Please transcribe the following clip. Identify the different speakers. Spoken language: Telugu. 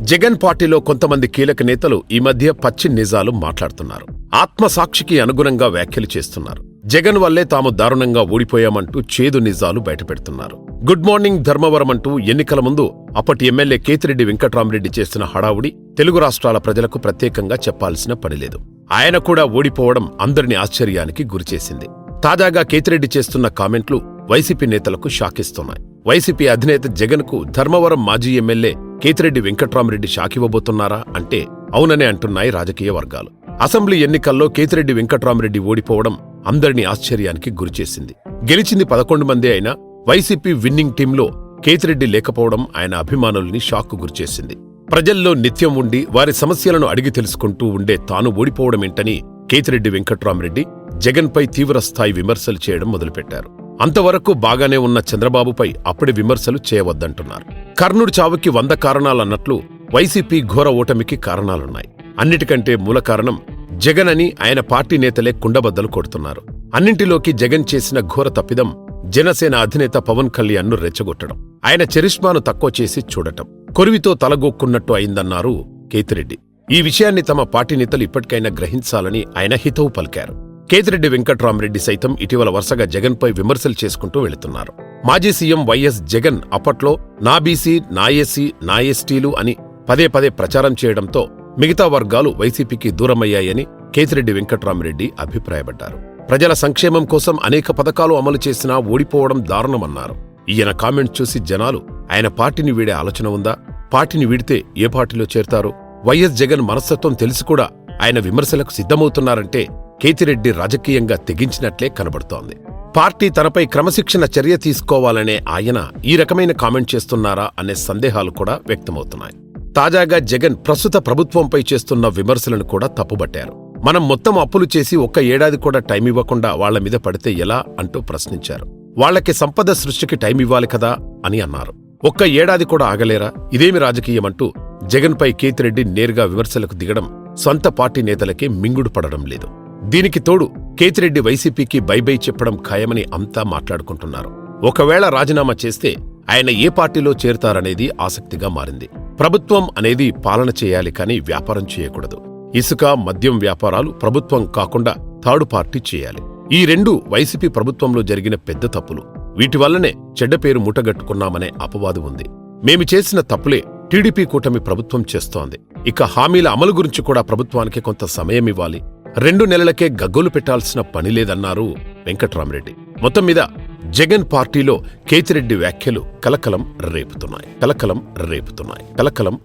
Speaker 1: జగన్ పార్టీలో కొంతమంది కీలక నేతలు ఈ మధ్య పచ్చి నిజాలు మాట్లాడుతున్నారు. ఆత్మసాక్షికి అనుగుణంగా వ్యాఖ్యలు చేస్తున్నారు. జగన్ వల్లే తాము దారుణంగా ఓడిపోయామంటూ చేదు నిజాలు బయటపెడుతున్నారు. గుడ్ మార్నింగ్ ధర్మవరం అంటూ ఎన్నికల ముందు అప్పటి ఎమ్మెల్యే కేతిరెడ్డి వెంకట్రామరెడ్డి చేసిన హడావుడి తెలుగు రాష్ట్రాల ప్రజలకు ప్రత్యేకంగా చెప్పాల్సిన పనిలేదు ఆయన కూడా ఓడిపోవడం అందరిని ఆశ్చర్యానికి గురిచేసింది. తాజాగా కేతిరెడ్డి చేస్తున్న కామెంట్లు వైసీపీ నేతలకు షాకిస్తున్నాయి. వైసీపీ అధినేత జగన్కు ధర్మవరం మాజీ ఎమ్మెల్యే కేతిరెడ్డి వెంకట్రామరెడ్డి షాకివ్వబోతున్నారా అంటే అవుననే అంటున్నాయి రాజకీయ వర్గాలు. అసెంబ్లీ ఎన్నికల్లో కేతిరెడ్డి వెంకట్రామరెడ్డి ఓడిపోవడం అందరినీ ఆశ్చర్యానికి గురిచేసింది. గెలిచింది పదకొండు మందే అయినా వైసీపీ విన్నింగ్ టీంలో కేతిరెడ్డి లేకపోవడం ఆయన అభిమానుల్ని షాక్కు గురిచేసింది. ప్రజల్లో నిత్యం ఉండి వారి సమస్యలను అడిగి తెలుసుకుంటూ ఉండే తాను ఓడిపోవడమేంటని కేతిరెడ్డి వెంకట్రామరెడ్డి జగన్పై తీవ్రస్థాయి విమర్శలు చేయడం మొదలుపెట్టారు. అంతవరకు బాగానే ఉన్న చంద్రబాబుపై అప్పటి విమర్శలు చేయవద్దంటున్నారు. కర్ణుడి చావుకి వంద కారణాలన్నట్లు వైసీపీ ఘోర ఓటమికి కారణాలున్నాయి. అన్నిటికంటే మూల కారణం జగన్ అని ఆయన పార్టీ నేతలే కుండబద్దలు కొడుతున్నారు. అన్నింటిలోకి జగన్ చేసిన ఘోర తప్పిదం జనసేన అధినేత పవన్ కళ్యాణ్ను రెచ్చగొట్టడం. ఆయన చరిష్మాను తక్కువ చేసి చూడటం. కొరివితో తలగొక్కున్నట్టు అయిందన్నారు కేతిరెడ్డి. ఈ విషయాన్ని తమ పార్టీ నేతలు ఇప్పటికైనా గ్రహించాలని ఆయన హితవు పలికారు. కేతిరెడ్డి వెంకట్రామరెడ్డి సైతం ఇటీవల వరుసగా జగన్పై విమర్శలు చేసుకుంటూ వెళుతున్నారు. మాజీ సీఎం వైఎస్ జగన్ అప్పట్లో నా బీసీ నా ఎస్సీ నా ఎస్టీలు అని పదే పదే ప్రచారం చేయడంతో మిగతా వర్గాలు వైసీపీకి దూరమయ్యాయని కేతిరెడ్డి వెంకట్రామరెడ్డి అభిప్రాయపడ్డారు. ప్రజల సంక్షేమం కోసం అనేక పథకాలు అమలు చేసినా ఓడిపోవడం దారుణమన్నారు. ఈయన కామెంట్ చూసి జనాలు ఆయన పార్టీని వీడే ఆలోచన ఉందా? పార్టీని వీడితే ఏ పార్టీలో చేరతారు? వైఎస్ జగన్ మనస్తత్వం తెలిసి కూడా ఆయన విమర్శలకు సిద్ధమవుతున్నారంటే కేతిరెడ్డి రాజకీయంగా తెగించినట్లే కనబడుతోంది. పార్టీ తనపై క్రమశిక్షణ చర్య తీసుకోవాలనే ఆయన ఈ రకమైన కామెంట్ చేస్తున్నారా అనే సందేహాలు కూడా వ్యక్తమవుతున్నాయి. తాజాగా జగన్ ప్రస్తుత ప్రభుత్వంపై చేస్తున్న విమర్శలను కూడా తప్పుబట్టారు. మనం మొత్తం అప్పులు చేసి ఒక్క ఏడాది కూడా టైం ఇవ్వకుండా వాళ్ళ మీద పడితే ఎలా అంటూ ప్రశ్నించారు. వాళ్ళకి సంపద సృష్టికి టైం ఇవ్వాలి కదా అని అన్నారు. ఒక్క ఏడాది కూడా ఆగలేరా? ఇదేమి రాజకీయమంటూ జగన్పై కేతిరెడ్డి నేరుగా విమర్శలకు దిగడం సొంత పార్టీ నేతలకే మింగుడు పడడం లేదు. దీనికి తోడు కేతిరెడ్డి వైసీపీకి బైబై చెప్పడం ఖాయమని అంతా మాట్లాడుకుంటున్నారు. ఒకవేళ రాజీనామా చేస్తే ఆయన ఏ పార్టీలో చేరతారనేది ఆసక్తిగా మారింది. ప్రభుత్వం అనేది పాలన చేయాలి కానీ వ్యాపారం చేయకూడదు. ఇసుక మద్యం వ్యాపారాలు ప్రభుత్వం కాకుండా థర్డ్ పార్టీ చేయాలి. ఈ రెండు వైసీపీ ప్రభుత్వంలో జరిగిన పెద్ద తప్పులు. వీటి వల్లనే చెడ్డ పేరు ముటగట్టుకున్నామనే అపవాదు ఉంది. మేము చేసిన తప్పులే టీడీపీ కూటమి ప్రభుత్వం చేస్తోంది. ఇక హామీల అమలు గురించి కూడా ప్రభుత్వానికి కొంత సమయం ఇవ్వాలి. రెండు నెలలకే గగ్గోలు పెట్టాల్సిన పని లేదన్నారు వెంకట్రామరెడ్డి. మొత్తం మీద జగన్ పార్టీలో కేతిరెడ్డి వ్యాఖ్యలు కలకలం రేపుతున్నాయి. కలకలం రేపుతున్నాయి. కలకలం